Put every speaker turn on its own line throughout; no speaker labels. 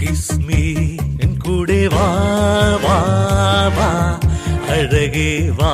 Kiss me N കൂടെ വാ വാ വാ അഴകേ വാ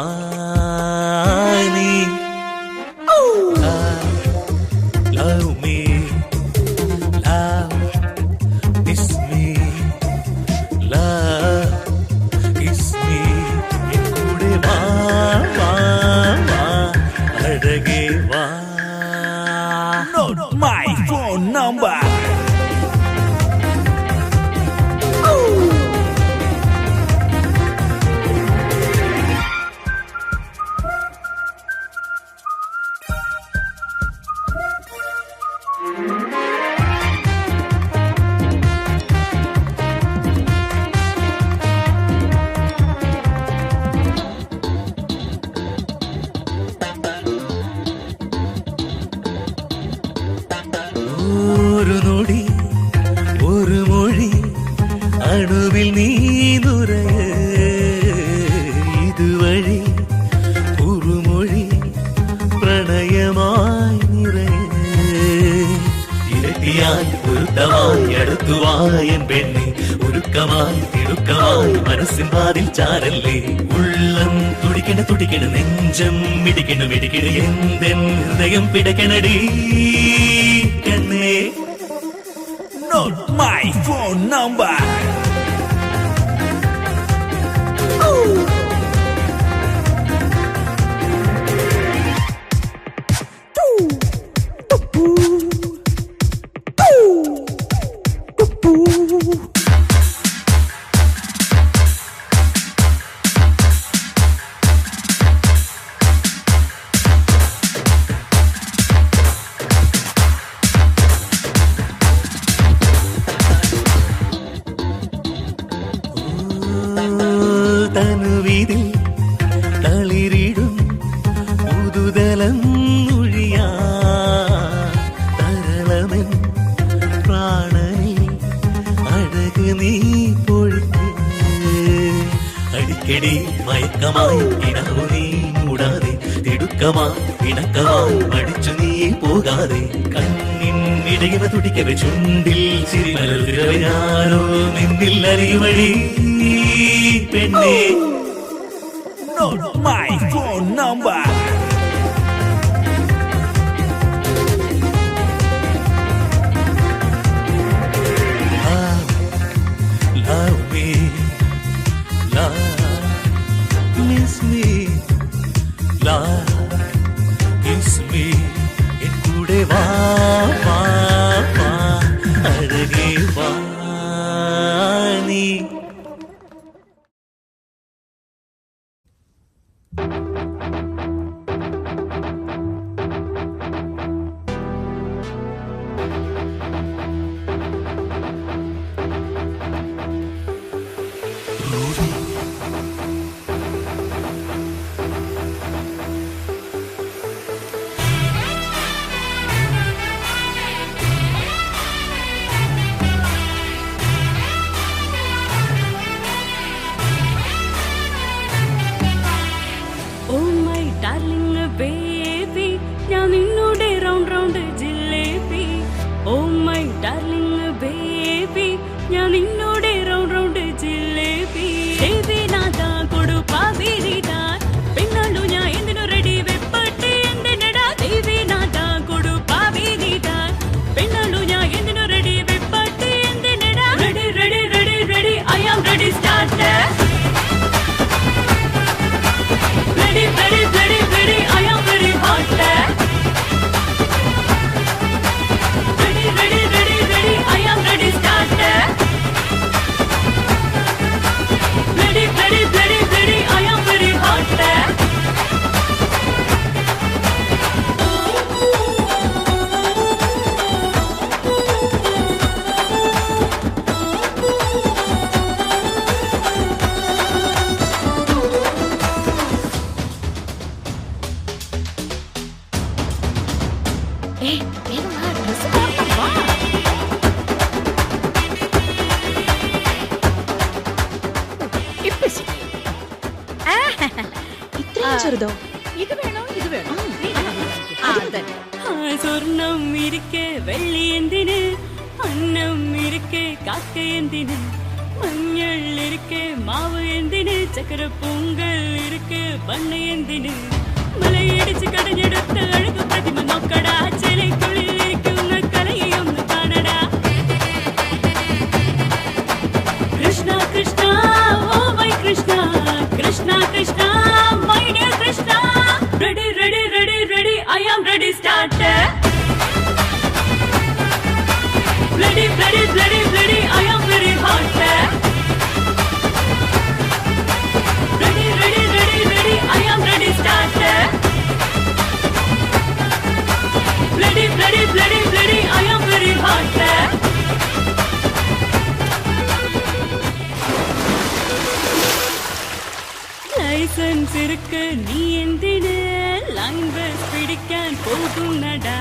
അണുവിൽ നീ നുറയ ഇതുവഴി ഉറുമൊഴി പ്രണയമായി നിറയ ഇരട്ടിയായി പൊരുത്തമായി അടുത്തുവായൻ പെണ്ണി ഒരുക്കമായി തിടുക്കമായി മനസ്സിൻ പാതിൽ ചാരല്ലേ. ഉള്ളം തുടിക്കണ തുടിക്കണ നെഞ്ചം മിടിക്കണ മിടിക്കണ എന്തെൻ ഹൃദയം പിടക്കണടി.
Note my phone number.
തനുവിതിൽ തളിരിടും ഇണവു നീ മൂടാതെ തിടുക്കമായി ഇണക്കമായി മടിച്ചു നീ പോകാതെ. കണ്ണിൻ ഇടയവ തുടിക്കവെ ചുണ്ടിൽ ചിരിമലർത്തിരവെ ഞാനോ നിന്നിൽ അറിവഴി പെണ്ണേ
know my phone number.
Miss me, love,
ഞാൻ നിന്നോട്
ഏയ് വേഗം വാ ഡ്രസ് മാറണം വാ ഇപ്പൊ ശരി. ഇത്രയും ചെറുതോ ഇത് വേണോ ഇത് വേണോ
ആ സ്വർണം ഇരിക്കെ വെള്ളി എന്തിന് അന്നം ഇരിക്കെ കാക്ക എന്തിന് മഞ്ഞൾ ഇരിക്കെ മാവ് എന്തിന് ചക്കര പൊങ്കൽ ഇരിക്കെ ബണ്ണ மலை இடிச்சு கடையெடுத்து அழகு பிரதிம நோக்கடா சிலை துளி கண் சிறுக்க நீ எந்திடு லைன் பஸ் பிடிக்க போகும் நடா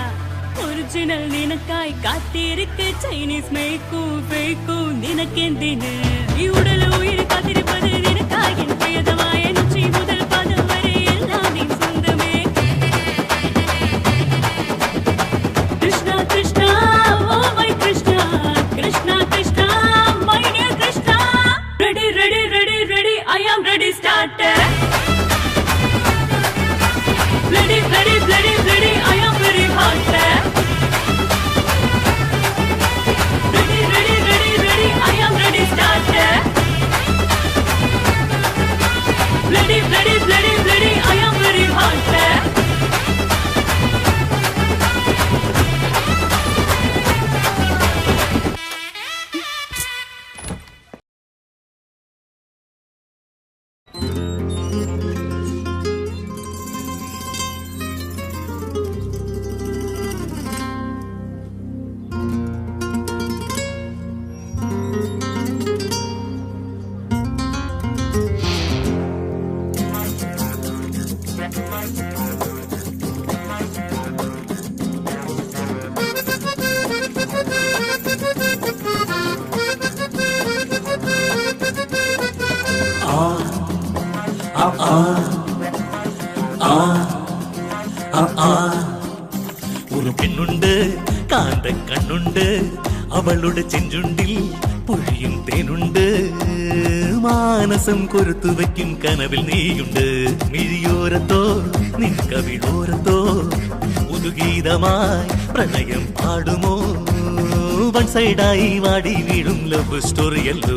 ஒரிஜினல் நினக்காய் காத்திருக்கு. சைனீஸ் மேய்க்கும் பேய்க்கும் நினக்கெந்தினு நீ உடல் உயிர் கதை
ஒரு பெண்ணுண்டு காந்த கண்ணுண்டு அவளுடைய செஞ்சுண்டில் പൊഴിയും തേനുണ്ട്. മാനസം കൊരുത്തു വയ്ക്കും കനവിൽ നീയുണ്ട്. മിഴിയോരത്തോ നിൻ പുതുഗീതമായി പ്രണയം പാടുമോ? വൺ സൈഡായി വാടി വീഴും ലവ് സ്റ്റോറിയല്ലോ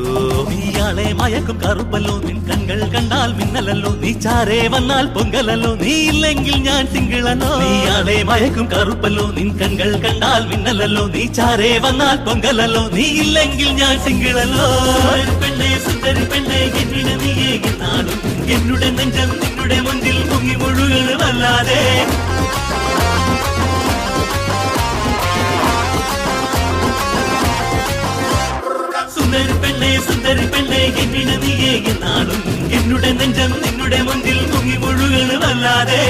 നീയാളെ മയക്കും കറുപ്പല്ലോ. നിൻ കണ്ണുകൾ കണ്ടാൽ മിന്നലല്ലോ. നീ ചാരേ വന്നാൽ പൊങ്കലല്ലോ. നീ ഇല്ലെങ്കിൽ ഞാൻ സിംഗിളല്ലോ. നീയാളെ മയക്കും കറുപ്പല്ലോ. നിൻ കണ്ണുകൾ കണ്ടാൽ മിന്നലല്ലോ. നീ ചാരേ വന്നാൽ പൊങ്കലല്ലോ. നീ ഇല്ലെങ്കിൽ ഞാൻ സിംഗിളല്ലോ. പെണ്ണെ സുന്ദരി പെണ്ണെ എന്നിട നീയേ എന്നാളും എന്നുടെ നെഞ്ചം നിന്നുടെ മുന്നിൽ മുങ്ങി മുഴുകണമല്ലാതെ സുന്ദരി പെണ്ണെ സുന്ദരി പെണ്ണെ എന്നിട നീയേ എന്നാളും എന്നുടെ നെഞ്ചം നിന്നുടെ മുന്നിൽ മുങ്ങി മുഴുകണമല്ലാതെ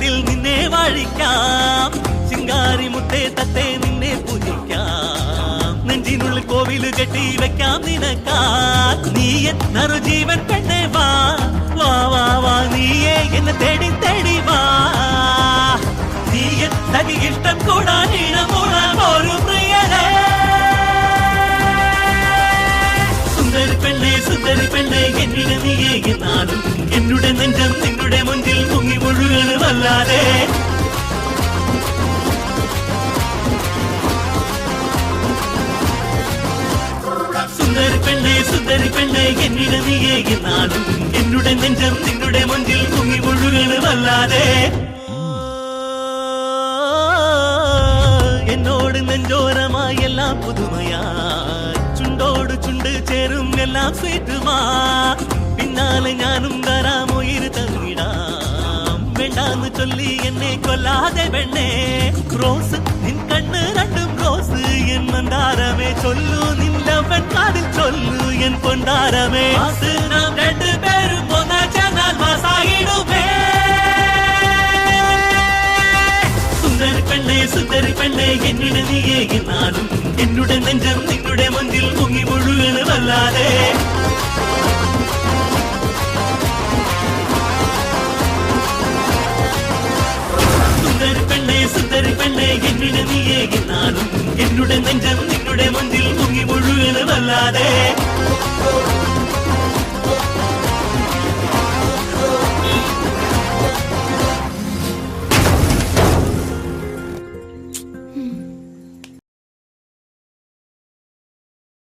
കൊട്ടാരത്തിൽ നിന്നെ വാഴിക്കാം. ചിങ്കാരി മുത്തേ തത്തേ നിന്നെ പൂജിക്കാം. നെഞ്ചിനുള്ളിൽ കോവിൽ കെട്ടി വെക്കാം നിനക്കാ നീ എന്നൊരു ജീവൻ പെണ്ണേ വാ. വാ വാ വാ നീയേ എന്നെ തേടി തേടി വാ. നീ തനി ഇഷ്ടം കൂടാൻ ഇടമൂടാൻ ഒരു പ്രിയരേ സുന്ദരി പെണ്ണേ സുന്ദരി പെണ്ണേ എന്നിട നീയേ എന്നാലും പെണ്ണെ സുന്ദരി പെണ്ണെ എന്നിട നീയേ എന്നാലും എന്നുടെ നെഞ്ചം നിന്നുടെ മുഞ്ചിൽ മുങ്ങി മുഴുകണമല്ലാതെ എന്നോട് നെഞ്ചോരമായി എല്ലാം പുതുമയാ ചുണ്ടോട് ചുണ്ട് ചേരും എല്ലാം സ്വീറ്റുമാ. പിന്നാലെ ഞാനും വരാമോ ഇരു തന്നിടാം. വേണ്ടാന്ന് ചൊല്ലി എന്നെ കൊല്ലാതെ പെണ്ണേ. റോസ് നിൻ കണ്ണ് രണ്ടും റോസ് എന്ന പണ്ടാരമേ ചൊല്ലു നിന്റെ പെൺകാതിൽ ചൊല്ലു എൻ പൊണ്ടാരമേ മാസ് നാം രണ്ടുപേരും ഒന്നാ ചെന്നാൽ മാസായിടുമേ സുന്ദരി പെണ്ണെ സുന്ദരി പെണ്ണെ എന്നിടെ നീയേ എന്നാലും എന്നുടെ നെഞ്ചം നിന്നുടെ മുന്നിൽ മുങ്ങി മുഴുകണ് വല്ലാതെ സുന്ദരി പെണ്ണെ സുന്ദരി പെണ്ണെ എന്നിടെ നീയേ എന്നാലും എന്നുടെ നെഞ്ചം നിന്നുടെ മുന്നിൽ മുങ്ങി മുഴുകണ് വല്ലാതെ